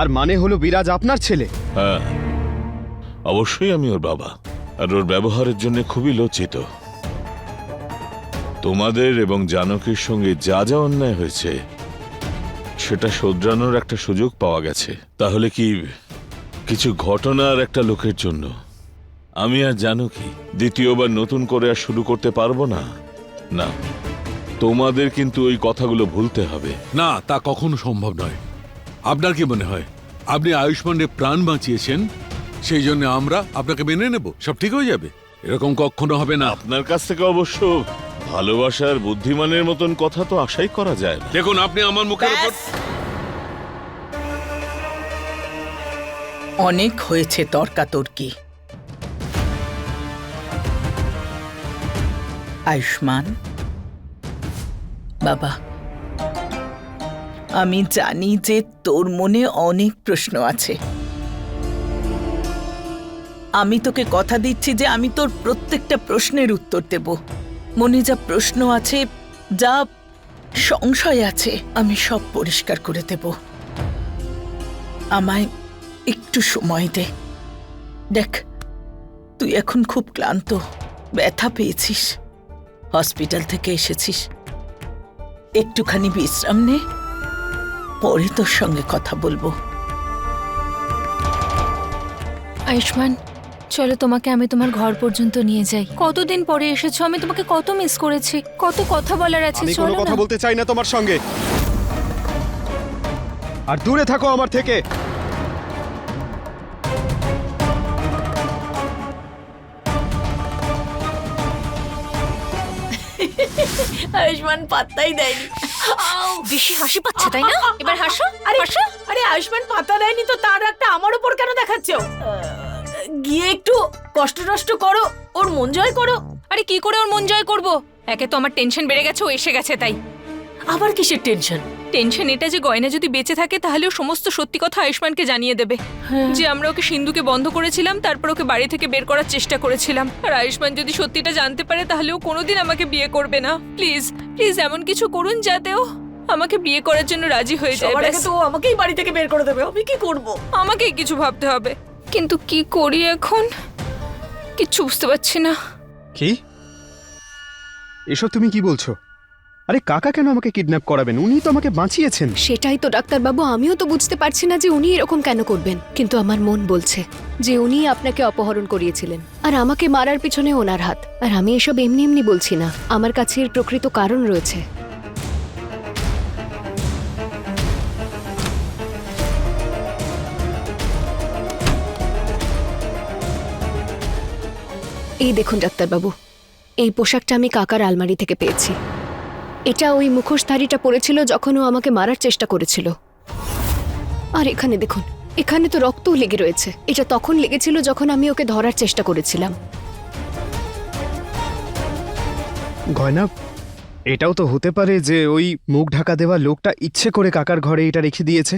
তার মানে হলো বিরাজ আপনার ছেলে। হ্যাঁ। অবশ্যই আমি ওর বাবা। আর ওর ব্যবহারের জন্য খুবই লজ্জিত। তোমাদের এবং জানকীর সঙ্গে যা যা অন্যায় হয়েছে সেটা শোধরানোর একটা সুযোগ পাওয়া গেছে। তাহলে কি কিছু ঘটনার একটা লোকের জন্য? আমি আর জানো কি দ্বিতীয়বার নতুন করে আর শুরু করতে পারব না? না। তোমাদের কিন্তু ওই কথাগুলো ভুলতে হবে। না তা কখনো সম্ভব নয়। আপনার কি মনে হয়? আপনি আয়ুষ্মানের প্রাণ বাঁচিয়েছেন সেই জন্য আমরা আপনাকে মেনে নেব। সব ঠিক হয়ে যাবে। এরকম কখনো হবে না। আপনার কাছ থেকে অবশ্য ভালোবাসার বুদ্ধিমানের মতন কথা তো আশাই করা যায় না। দেখুন আপনি আমার মুখের উপর অনেক হয়েছে তর্কাতর্কি আয়ুষ্মান বাবা। আমি জানি যে তোর মনে অনেক প্রশ্ন আছে। আমি তোকে কথা দিচ্ছি যে আমি তোর প্রত্যেকটা প্রশ্নের উত্তর দেব। মনে যা প্রশ্ন আছে, যা সংশয় আছে, আমি সব পরিষ্কার করে দেব। আমায় একটু সময় দে। দেখ, তুই এখন খুব ক্লান্ত, ব্যথা পেয়েছিস। হসপিটাল থেকে এসেছিস। একটুখানি বিশ্রাম নে। পরে তোর সঙ্গে কথা বলব। আয়ুষ্মান চলো তোমাকে আমি তোমার ঘর পর্যন্ত নিয়ে যাই। কতদিন পরে এসেছ? আমি তোমাকে কত মিস করেছি কত কথা বলার আছে আমি কোনো চলো কথা না বলতে চাই না তোমার সঙ্গে। আর দূরে থাকো আমার থেকে। আয়ুষ্মান পাত্তাই দেয়নি! বেশি হাসি পাচ্ছে তাই না? এবার হাসো আরে হাসো। আরে আয়ুষ্মান পাতা দেয়নি তো তার একটা আমার উপর কেন দেখাচ্ছ? গিয়ে একটু কষ্ট টষ্ট করো ওর মন জয় করো। আরে কি করে ওর মন জয় করব? একে তো আমার টেনশন বেড়ে গেছে ও এসে গেছে তাই। আবার কিসের টেনশন টেনশন এটা যে গয়না যদি বেঁচে থাকে তাহলে ও সমস্ত সত্যি কথা আয়ুষ্মানকে জানিয়ে দেবে। যে আমরা ওকে সিন্ধুকে বন্ধ করেছিলাম তারপর ওকে বাড়ি থেকে বের করার চেষ্টা করেছিলাম। আর আয়ুষ্মান যদি সত্যিটা জানতে পারে তাহলে ও কোনোদিন আমাকে বিয়ে করবে না। প্লিজ প্লিজ এমন কিছু করুন যাতে ও আমাকে বিয়ে করার জন্য রাজি হয়ে যায় সবার আগে তো ও আমাকেই বাড়ি থেকে বের করে দেবে আমি কি করব? আমাকেই কিছু ভাবতে হবে। কিন্তু কি করি এখন? কিচ্ছু বুঝতে পারছি না। কি? এসব তুমি কি বলছো? আরে কাকা কেন আমাকে কিডন্যাপ করাবেন? উনি তো আমাকে বাঁচিয়েছেন। সেটাই তো, ডাক্তারবাবু, আমিও তো বুঝতে পারছি না যে উনি এরকম কেন করবেন। কিন্তু আমার মন বলছে যে উনি আপনাকে অপহরণ করিয়েছিলেন। আর আমাকে মারার পিছনে ওনার হাত। আর আমি এসব এমনি এমনি বলছি না। আমার কাছে এর প্রকৃত কারণ রয়েছে। এই দেখুন, ডাক্তারবাবু, এই পোশাকটা আমি কাকার আলমারি থেকে পেয়েছি। এটা ওই মুখোশধারীটা পড়েছিল যখন ও আমাকে মারার চেষ্টা করেছিল। আর এখানে দেখুন এখানে তো রক্তও লেগে রয়েছে। এটা তখন লেগেছিল যখন আমি ওকে ধরার চেষ্টা করেছিলাম। গয়না এটাও তো হতে পারে যে ওই মুখ ঢাকা দেওয়া লোকটা ইচ্ছে করে কাকার ঘরে এটা রেখে দিয়েছে।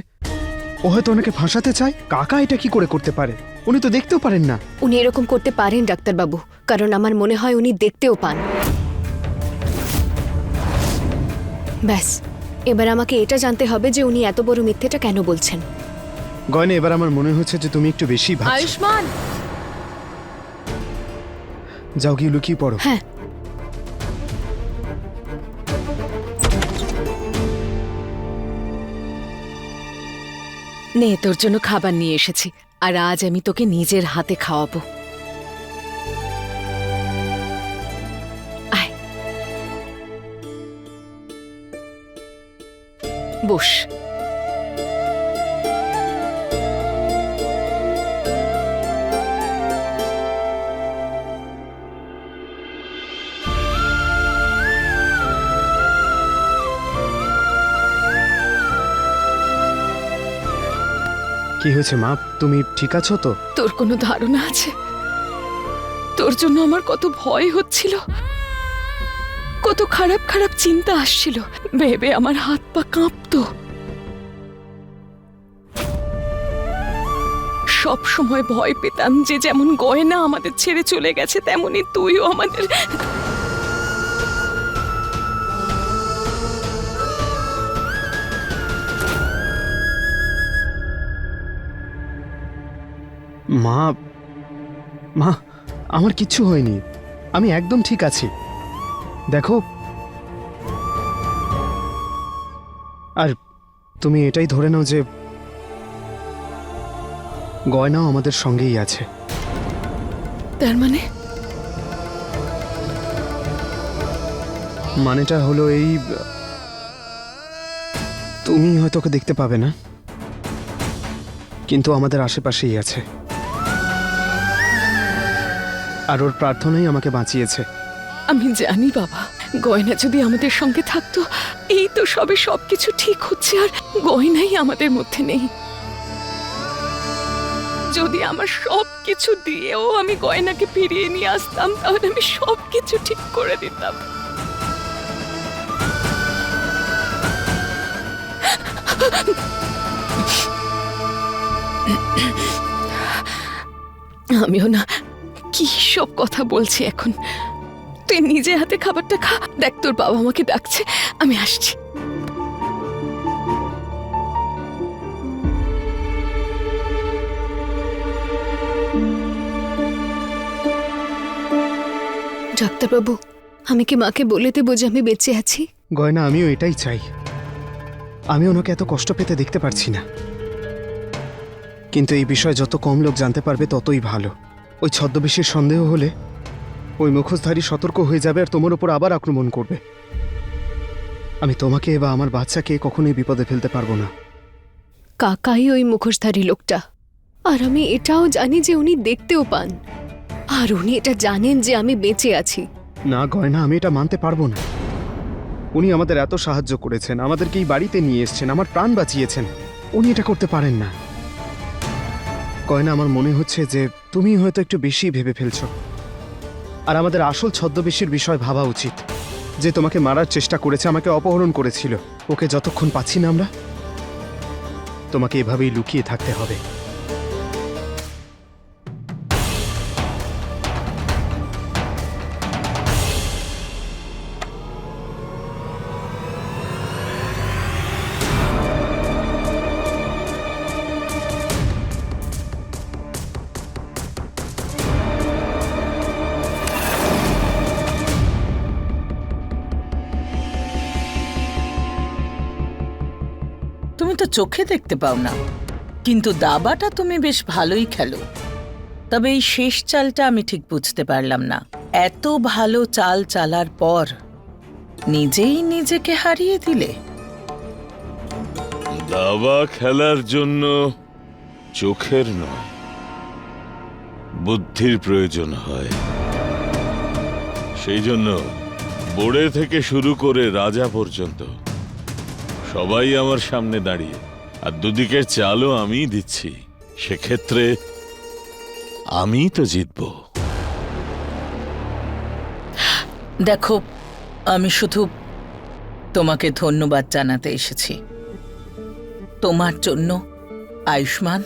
ও হয়তো ওনাকে ফাঁসাতে চায়। কাকা এটা কি করে করতে পারে? উনি তো দেখতেও পারেন না। উনি এরকম করতে পারেন ডাক্তারবাবু কারণ আমার মনে হয় উনি দেখতেও পান। ব্যাস এবার আমাকে এটা জানতে হবে যে উনি এত বড় মিথ্যেটা কেন বলছেন। গয়না এবার আমার মনে হচ্ছে যে তুমি একটু বেশি ভাবছ। আয়ুষ্মান! যাও গিয়ে লুকিয়ে পড়ো। হ্যাঁ। নে তোর জন্য খাবার নিয়ে এসেছি আর আজ আমি তোকে নিজের হাতে খাওয়াবো। বস। কি হয়েছে মা? তুমি ঠিক আছো তো? তোর কোনো ধারণা আছে? তোর জন্য আমার কত ভয় হচ্ছিল। কত খারাপ খারাপ চিন্তা আসছিল। ভেবে আমার হাত পা কাঁপতো। সব সময় ভয় পেতাম যে যেমন গয়না আমাদের ছেড়ে চলে গেছে, তেমনি তুইও আমাদের। মা মা, আমার কিচ্ছু হয়নি। আমি একদম ঠিক আছি। দেখো। আর তুমি এটাই ধরে নাও যে গয়নাও আমাদের সঙ্গেই আছে। তার মানে? মানেটা হলো এই তুমি হয়তো ওকে দেখতে পাবে না কিন্তু আমাদের আশেপাশেই আছে। আর ওর প্রার্থনাই আমাকে বাঁচিয়েছে। আমি জানি, বাবা। গয়না যদি আমাদের সঙ্গে থাকতো, এই তো সবে সবকিছু ঠিক হচ্ছে, আর গয়নাই আমাদের মধ্যে নেই। যদি আমার সব কিছু দিয়েও আমি গয়নাকে ফিরিয়ে নিয়ে আসতাম, তাহলে আমি সব কিছু ঠিক করে দিতাম। আমিও না, কি সব কথা বলছি এখন? তুই নিজে হাতে খাবারটা খা। দেখ, তোর বাবা আমাকে ডাকছে। আমি আসছি। ডাক্তারবাবু, আমি কি মাকে বলে দেবো যে আমি বেঁচে আছি? গয়না, আমিও এটাই চাই। আমি ওনাকে এত কষ্ট পেতে দেখতে পারছি না। কিন্তু এই বিষয়ে যত কম লোক জানতে পারবে, ততই ভালো। ওই ছদ্মবেশীর সন্দেহ হলে ওই মুখোশধারী সতর্ক হয়ে যাবে আর তোমার উপর আবার আক্রমণ করবে। আমি তোমাকে বা আমার বাচ্চাকে কখনোই বিপদে ফেলতে পারব না। কাকাই ওই মুখোশধারী লোকটা। আর আমি এটাও জানি যে উনি দেখতেও পান। আর উনি এটা জানেন যে আমি বেঁচে আছি। না গয়না আমি এটা মানতে পারব না। উনি আমাদের এত সাহায্য করেছেন আমাদেরকে এই বাড়িতে নিয়ে এসেছেন আমার প্রাণ বাঁচিয়েছেন। উনি এটা করতে পারেন না। গয়না আমার মনে হচ্ছে যে তুমি হয়তো একটু বেশি ভেবে ফেলছো। আর আমাদের আসল ছদ্মবেশীর বিষয় ভাবা উচিত। যে তোমাকে মারার চেষ্টা করেছে, আমাকে অপহরণ করেছিল। ওকে যতক্ষণ পাচ্ছি না আমরা, তোমাকে এভাবেই লুকিয়ে থাকতে হবে। তুমি তো চোখে দেখতে পাও না। কিন্তু দাবাটা তুমি বেশ ভালোই খেলো। তবে এই শেষ চালটা আমি ঠিক বুঝতে পারলাম না। এত ভালো চাল চালার পর নিজেই নিজেকে হারিয়ে দিলে। দাবা খেলার জন্য চোখের নয়, বুদ্ধির প্রয়োজন হয়। সেই জন্য বোড়ে থেকে শুরু করে রাজা পর্যন্ত সবাই আমার সামনে দাঁড়িয়ে আর দুদিকের চালও আমিই দিচ্ছি। সেক্ষেত্রে আমি তো জিতবো। দেখো আমি শুধু তোমাকে ধন্যবাদ জানাতে এসেছি। তোমার জন্য আয়ুষ্মান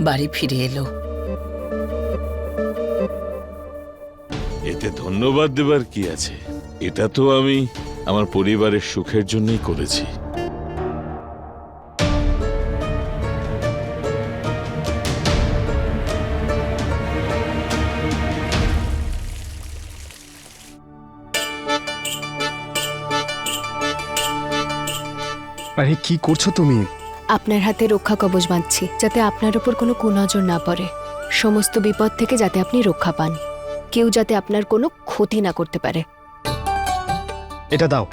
বাড়ি ফিরে এলো। এতে ধন্যবাদ দেবার কি আছে? এটা তো আমি আমার পরিবারের সুখের জন্যই করেছি। আরে কি করছ তুমি? আপনার হাতে রক্ষা কবচ বাঁধছি যাতে আপনার ওপর কোনো কুনজর না পড়ে। সমস্ত বিপদ থেকে যাতে আপনি রক্ষা পান। কেউ যাতে আপনার কোনো ক্ষতি না করতে পারে। এটা দাও।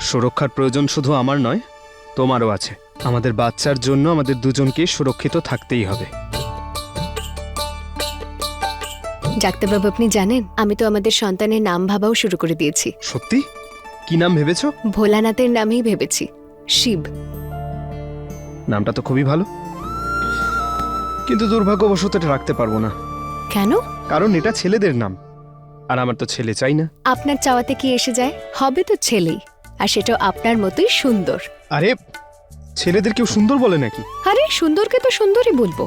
সুরক্ষার প্রয়োজন শুধু আমার নয় তোমারও আছে। আমাদের বাচ্চার জন্য আমাদের দুজনকে সুরক্ষিত থাকতেই হবে। ডাক্তারবাবু আপনি জানেন আমি তো আমাদের সন্তানের নাম ভাবাও শুরু করে দিয়েছি। সত্যি? কি নাম ভেবেছো? ভোলানাথের নামেই ভেবেছি শিব। নামটা তো খুবই ভালো। কিন্তু দুর্ভাগ্যবশত এটা রাখতে পারব না। কেন? কারণ এটা ছেলেদের নাম আর আমার তো ছেলে চাই না। আপনার চাওয়াতে কি এসে যায়? হবে তো ছেলেই আর সেটাও আপনার মতোই সুন্দর। আরে ছেলেদের কেউ সুন্দর বলে নাকি? আরে সুন্দরকে তো সুন্দরই বলব।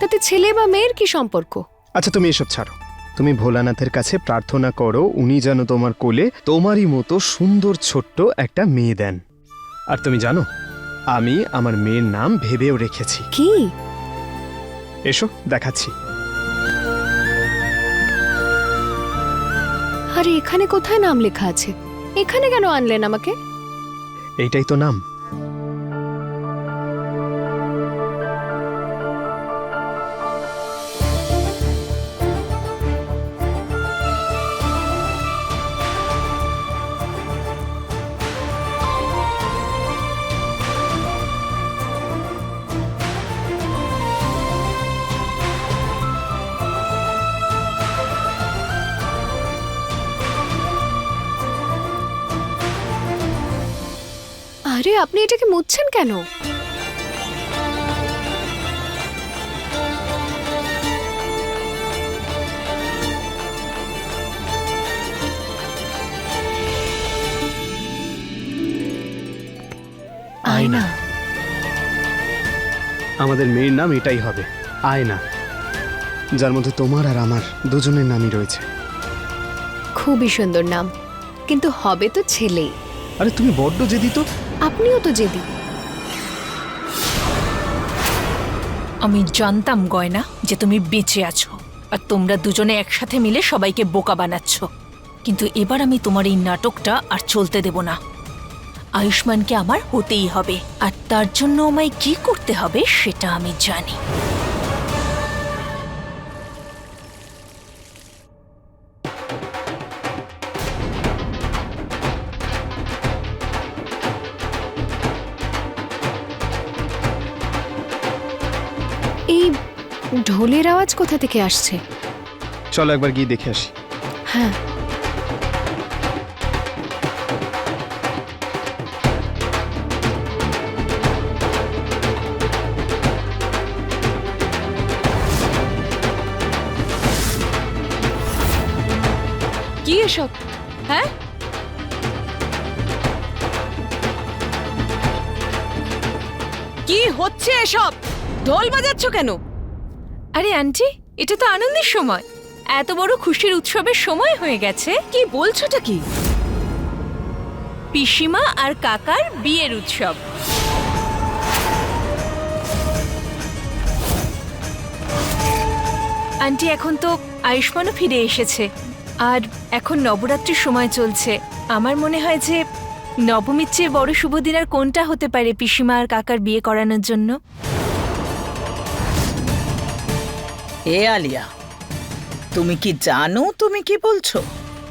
তাতে ছেলে বা মেয়ের কি সম্পর্ক? আচ্ছা তুমি এসব ছাড়ো। তুমি ভোলানাথের কাছে প্রার্থনা করো উনি যেন তোমার কোলে তোমারই মতো সুন্দর ছোট্ট একটা মেয়ে দেন। আর তুমি জানো আমি আমার মেয়ের নাম ভেবেও রেখেছি। কি? এসো দেখাচ্ছি। আরে এখানে কোথায় নাম লেখা আছে? এখানে কেন আনলেন আমাকে? এইটাই তো নাম। আরে আপনি এটাকে মুছছেন কেন? আয়না। আমাদের মেয়ের নাম এটাই হবে আয়না। যার মধ্যে তোমার আর আমার দুজনের নামই রয়েছে। খুবই সুন্দর নাম কিন্তু হবে তো ছেলেই আরে তুমি বড্ড জেদি তো। আপনিও তো জেদি। আমি জানতাম গয়না যে তুমি বেঁচে আছো আর তোমরা দুজনে একসাথে মিলে সবাইকে বোকা বানাচ্ছ। কিন্তু এবার আমি তোমার এই নাটকটা আর চলতে দেব না। আয়ুষ্মানকে আমার হতেই হবে আর তার জন্য আমায় কি করতে হবে সেটা আমি জানি। ঢোলের আওয়াজ কোথা থেকে আসছে? চলো একবার গিয়ে দেখে আসি। হ্যাঁ। কি এসব? হ্যাঁ? কি হচ্ছে এসব? ঢোল বাজাচ্ছ কেন? আরে আন্টি, এটা তো আনন্দের সময়। এত বড় খুশির উৎসবের সময় হয়ে গেছে। কি বলছোটা কি? পিসিমা আর কাকার বিয়ের উৎসব। আন্টি, এখন তো আয়ুষ্মানও ফিরে এসেছে। আর এখন নবরাত্রির সময় চলছে। আমার মনে হয় যে নবমীর চেয়ে বড় শুভদিন আর কোনটা হতে পারে পিসিমা আর কাকার বিয়ে করানোর জন্য? এ আলিয়া তুমি কি জানো তুমি কি বলছো?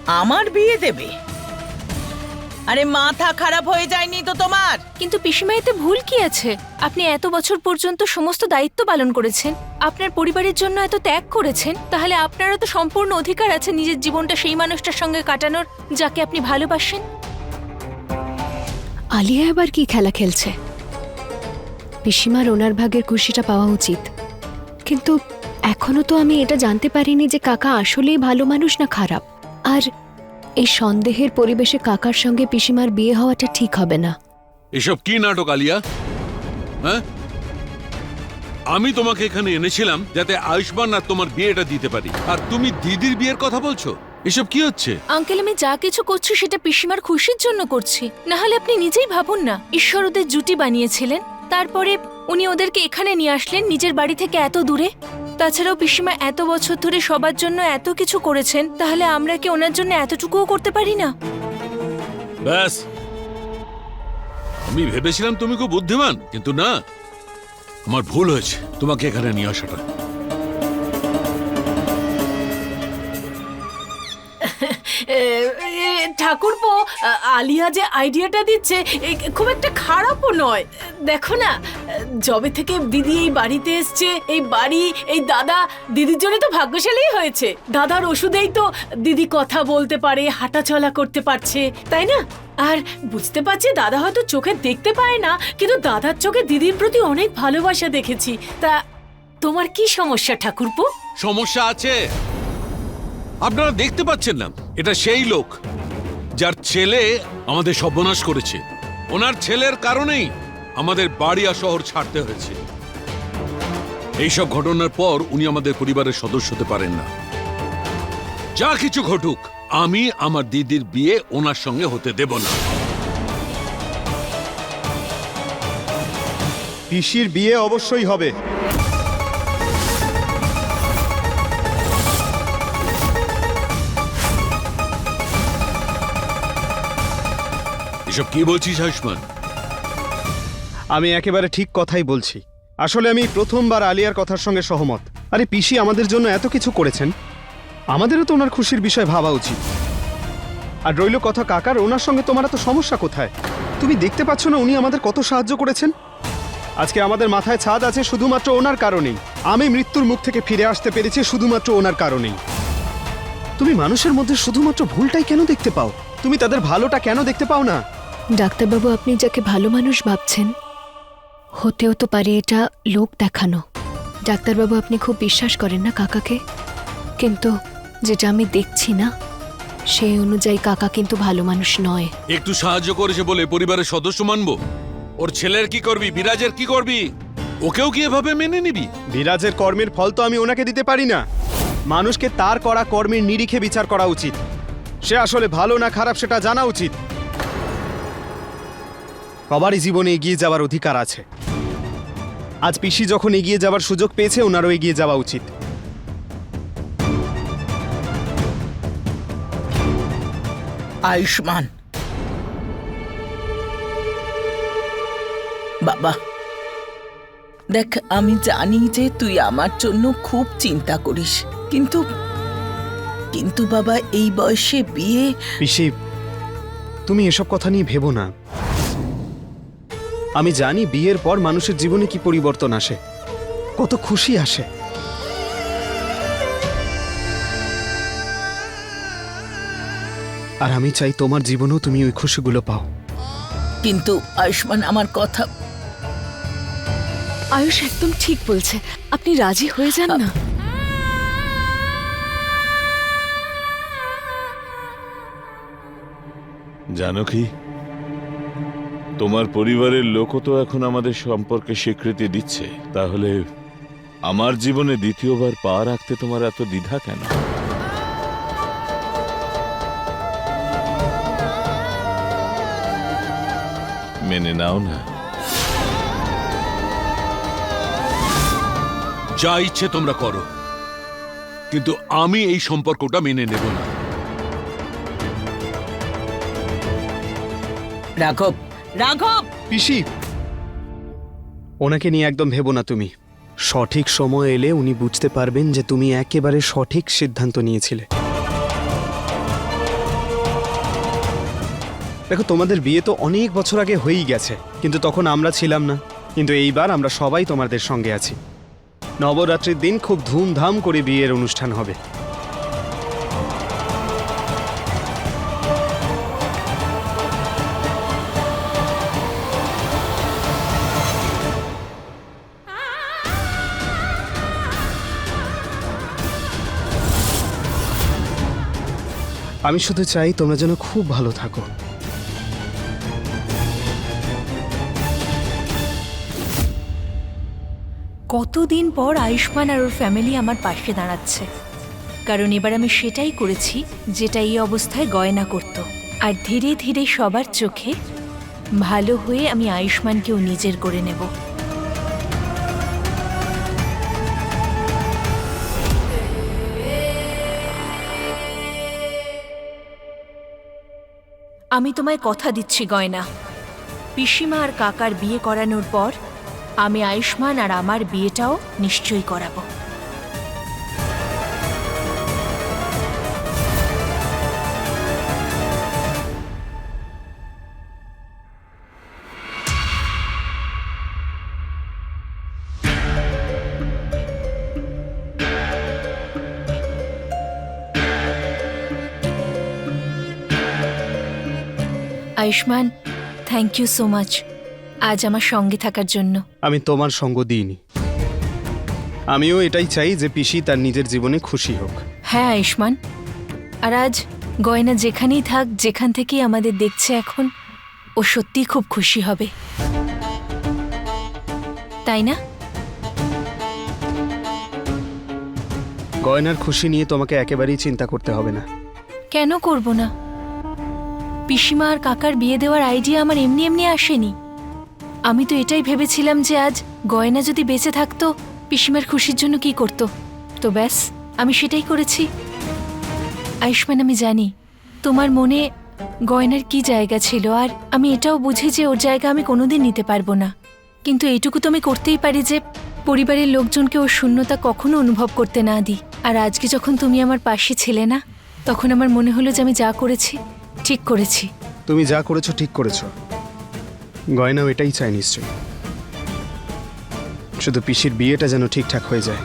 আমার বিয়ে দেবে? আরে মাথা খারাপ হয়ে যায়নি তো তোমার? কিন্তু পিসিমা এতে ভুল কি আছে? আপনি এত বছর পর্যন্ত সমস্ত দায়িত্ব পালন করেছেন। আপনার পরিবারের জন্য এত ত্যাগ করেছেন। তাহলে আপনারও তো সম্পূর্ণ অধিকার আছে নিজের জীবনটা সেই মানুষটার সঙ্গে কাটানোর যাকে আপনি ভালোবাসেন। আলিয়া এবার কি খেলা খেলছে? পিসিমার ওনার ভাগের খুশিটা পাওয়া উচিত। কিন্তু এখনও তো আমি এটা জানতে পারিনি যে কাকা আসলেই ভালো মানুষ না খারাপ। আর এই সন্দেহের পরিবেশে কাকার সঙ্গে পিসিমার বিয়ে হওয়াটা ঠিক হবে না। এসব কি নাটক আলিয়া? হ্যাঁ? আমি তোমাকে এখানে এনেছিলাম যাতে আয়ুষ্মান আর তোমার বিয়েটা দিতে পারি। আর তুমি দিদির বিয়ের কথা বলছো? এসব কি হচ্ছে? আঙ্কেল আমি যা কিছু করছি সেটা পিসিমার খুশির জন্য করছি। না হলে আপনি নিজেই ভাবুন না ঈশ্বর ওদের জুটি বানিয়েছিলেন। তারপরে উনি ওদেরকে এখানে নিয়ে আসলেন নিজের বাড়ি থেকে এত দূরে। তাছাড়াও পিসিমা এত বছর ধরে সবার জন্য এত কিছু করেছেন তাহলে আমরা কি ওনার জন্য এতটুকুও করতে পারি না? ব্যাস। আমি ভেবেছিলাম তুমি খুব বুদ্ধিমান কিন্তু না। আমার ভুল হয়েছে তোমাকে এখানে নিয়ে আসাটা। ঠাকুরপো আলিয়া যে আইডিয়াটা দিচ্ছে খুব একটা খারাপও নয়। দেখো না জবে থেকে দিদি এই বাড়িতে এসছে, এই বাড়ি, এই দাদা, দিদির জন্য তো ভাগ্যশালী হয়েছে। দাদার ওষুধেই তো দিদি কথা বলতে পারে হাঁটা চলা করতে পারছে, তাই না? আর বুঝতে পারছি দাদা হয়তো চোখে দেখতে পায় না, কিন্তু দাদার চোখে দিদির প্রতি অনেক ভালোবাসা দেখেছি। তা তোমার কি সমস্যা ঠাকুরপো? সমস্যা আছে। আপনারা দেখতে পাচ্ছেন না, এটা সেই লোক। যার ছেলে আমাদের সর্বনাশ করেছে। ওনার ছেলের কারণেই আমাদের বাড়ি আর শহর ছাড়তে হয়েছে। এইসব ঘটনার পর উনি আমাদের পরিবারের সদস্য হতে পারেন না। যা কিছু ঘটুক, আমি আমার দিদির বিয়ে ওনার সঙ্গে হতে দেব না। পিসির বিয়ে অবশ্যই হবে। এসব কি বলছিস আয়ুষ্মান আমি একেবারে ঠিক কথাই বলছি। আসলে আমি প্রথমবার আলিয়ার কথার সঙ্গে সহমত। আরে, পিসি আমাদের জন্য এত কিছু করেছেন? আমাদেরও তো ওনার খুশির বিষয় ভাবা উচিত। আর রইল কথা কাকার, ওনার সঙ্গে তোমার এত সমস্যা কোথায়? তুমি দেখতে পাচ্ছ না উনি আমাদের কত সাহায্য করেছেন? আজকে আমাদের মাথায় ছাদ আছে শুধুমাত্র ওনার কারণেই। আমি মৃত্যুর মুখ থেকে ফিরে আসতে পেরেছি শুধুমাত্র ওনার কারণেই। তুমি মানুষের মধ্যে শুধুমাত্র ভুলটাই কেন দেখতে পাও? তুমি তাদের ভালোটা কেন দেখতে পাও না? ডাক্তারবাবু আপনি যাকে ভালো মানুষ ভাবছেন হতেও তো পারে এটা লোক দেখানো। ডাক্তারবাবু আপনি খুব বিশ্বাস করেন না কাকাকে? কিন্তু যেটা আমি দেখছি না সেই অনুযায়ী কাকা কিন্তু ভালো মানুষ নয়। একটু সাহায্য করেছে বলে পরিবারের সদস্য মানবো? ওর ছেলের কি করবি? বিরাজের কি করবি? ওকেও কি এভাবে মেনে নিবি? বিরাজের কর্মের ফল তো আমি ওনাকে দিতে পারি না। মানুষকে তার করা কর্মের নিরিখে বিচার করা উচিত। সে আসলে ভালো না খারাপ সেটা জানা উচিত। সবারই জীবনে এগিয়ে যাওয়ার অধিকার আছে। আজ পিসি যখন এগিয়ে যাওয়ার সুযোগ পেয়েছে ওনারও এগিয়ে যাওয়া উচিত। আয়ুষ্মান। বাবা দেখ আমি জানি যে তুই আমার জন্য খুব চিন্তা করিস কিন্তু কিন্তু বাবা এই বয়সে বিয়ে পিসি তুমি এসব কথা নিয়ে ভেবো না। আমি জানি বিয়ের পর মানুষের জীবনে কি পরিবর্তন আসে। কত খুশি আসে। আর আমি চাই তোমার জীবনেও তুমি ওই খুশিগুলো পাও। কিন্তু আয়ুষ্মান আমার কথা আয়ুষ একদম ঠিক বলছে। আপনি রাজি হয়ে যান না? জানো কি? তোমার পরিবারের লোকও তো এখন আমাদের সম্পর্কে স্বীকৃতি দিচ্ছে। তাহলে আমার জীবনে দ্বিতীয়বার পা রাখতে তোমার এত দ্বিধা কেন? মেনে নাও না। যা ইচ্ছে তোমরা করো। কিন্তু আমি এই সম্পর্কটা মেনে নেব না। রাঘব রাঘব! পিসি! ওনাকে নিয়ে একদম ভেবো না তুমি। সঠিক সময় এলে উনি বুঝতে পারবেন যে তুমি একেবারে সঠিক সিদ্ধান্ত নিয়েছিলে। দেখো, তোমাদের বিয়ে তো অনেক বছর আগে হয়েই গেছে, কিন্তু তখন আমরা ছিলাম না। কিন্তু এইবার আমরা সবাই তোমাদের সঙ্গে আছি। নবরাত্রির দিন খুব ধুমধাম করে বিয়ের অনুষ্ঠান হবে। আমি শুধু চাই তোমরা যেন খুব ভালো থাকো। কতদিন পর আয়ুষ্মান আর ওর ফ্যামিলি আমার পাশে দাঁড়াচ্ছে। কারণ এবার আমি সেটাই করেছি, যেটা এই অবস্থায় গয়না করত। আর ধীরে ধীরে সবার চোখে ভালো হয়ে আমি আয়ুষ্মানকেও নিজের করে নেব। আমি তোমায় কথা দিচ্ছি, গয়না। পিসিমা আর কাকার বিয়ে করানোর পর আমি আয়ুষ্মান আর আমার বিয়েটাও নিশ্চয়ই করাবো। Ayushman thank you so much আজ আমার সঙ্গে থাকার জন্য। আমি তোমার সঙ্গ দিইনি। আমিও এটাই চাই যে পিসি তার নিজের জীবনে খুশি হোক। হ্যাঁ আয়ুষ্মান। আর আজ গয়না যেখানেই থাক যেখান থেকেই আমাদের দেখছে এখন ও সত্যিই খুব খুশি হবে। তাই না? গয়নার খুশি নিয়ে তোমাকে একেবারেই চিন্তা করতে হবে না। কেন করব না? পিসিমা আর কাকার বিয়ে দেওয়ার আইডিয়া আমার এমনি এমনি আসেনি। আমি তো এটাই ভেবেছিলাম যে আজ গয়না যদি বেঁচে থাকতো, পিসিমার খুশির জন্য কি করতো। তো ব্যাস, আমি সেটাই করেছি। আয়ুষ্মান, আমি জানি, তোমার মনে গয়নার কি জায়গা ছিল আর আমি এটাও বুঝি যে ওর জায়গা আমি কোনোদিন নিতে পারব না। কিন্তু এইটুকু তো আমি করতেই পারি যে পরিবারের লোকজনকে ওর শূন্যতা কখনো অনুভব করতে না দিই। আর আজকে যখন তুমি আমার পাশে ছিলে না, তখন আমার মনে হলো যে আমি যা করেছি ঠিক করেছি। তুমি যা করেছ ঠিক করেছ। গয়নাও এটাই চাই নিশ্চয়ই। শুধু পিসির বিয়েটা যেন ঠিকঠাক হয়ে যায়।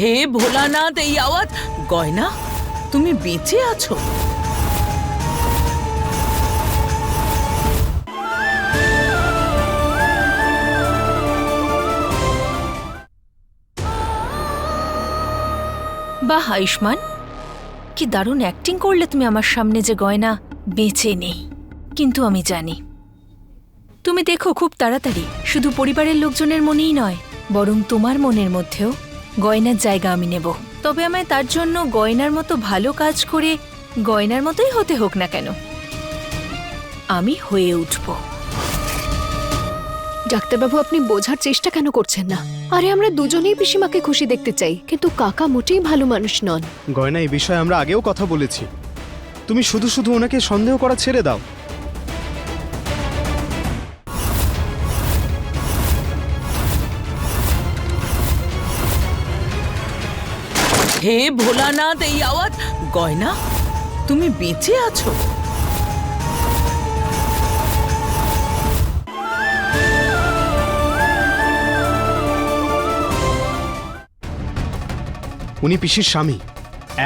হে ভোলানাথ এই আওয়াজ। গয়না তুমি বেঁচে আছো? বাহ, আয়ুষ্মান। কি দারুণ অ্যাক্টিং করলে তুমি আমার সামনে যে গয়না বেঁচে নেই কিন্তু আমি জানি, তুমি দেখো খুব তাড়াতাড়ি, শুধু পরিবারের লোকজনের মনেই নয়, বরং তোমার মনের মধ্যেও গয়নার জায়গা আমি নেব। তবে আমায় তার জন্য গয়নার মতো ভালো কাজ করে গয়নার মতোই হতে হোক না কেন, আমি হয়ে উঠব। ডাক্তারবাবু আপনি বোঝার চেষ্টা কেন করছেন না? আরে আমরা দুজনেই পিসিমাকে খুশি দেখতে চাই কিন্তু কাকা মোটেই ভালো মানুষ নন। গয়না এই বিষয়ে আমরা আগেও কথা বলেছি। তুমি শুধু শুধু ওনাকে সন্দেহ করা ছেড়ে দাও। হে ভোলানাথ এই আওয়াজ। গয়না তুমি বেঁচে আছো? উনি পিসির স্বামী।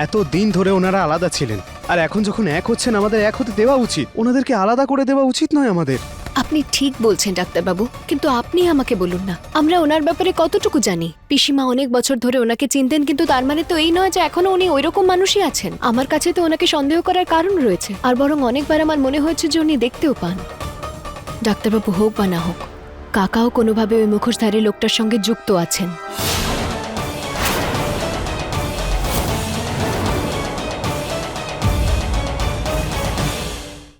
এত দিন ধরে ওনারা আলাদা ছিলেন। আর এখন যখন এক হচ্ছেন, আমাদের এক হতে দেওয়া উচিত। ওনাদেরকে আলাদা করে দেওয়া উচিত নয় আমাদের। আপনি ঠিক বলছেন, ডাক্তারবাবু, কিন্তু আপনি আমাকে বলুন না। আমরা ওনার ব্যাপারে কতটুকু জানি? পিসিমা অনেক বছর ধরে ওনাকে চিনতেন, কিন্তু তার মানে তো এই নয় যে এখনও উনি ওইরকম মানুষই আছেন। আমার কাছে তো ওনাকে সন্দেহ করার কারণ রয়েছে। আর বরং অনেকবার আমার মনে হয়েছে যে উনি দেখতেও পান। ডাক্তারবাবু হোক বা না হোক, কাকাও কোনোভাবে ওই মুখোশধারী লোকটার সঙ্গে যুক্ত আছেন।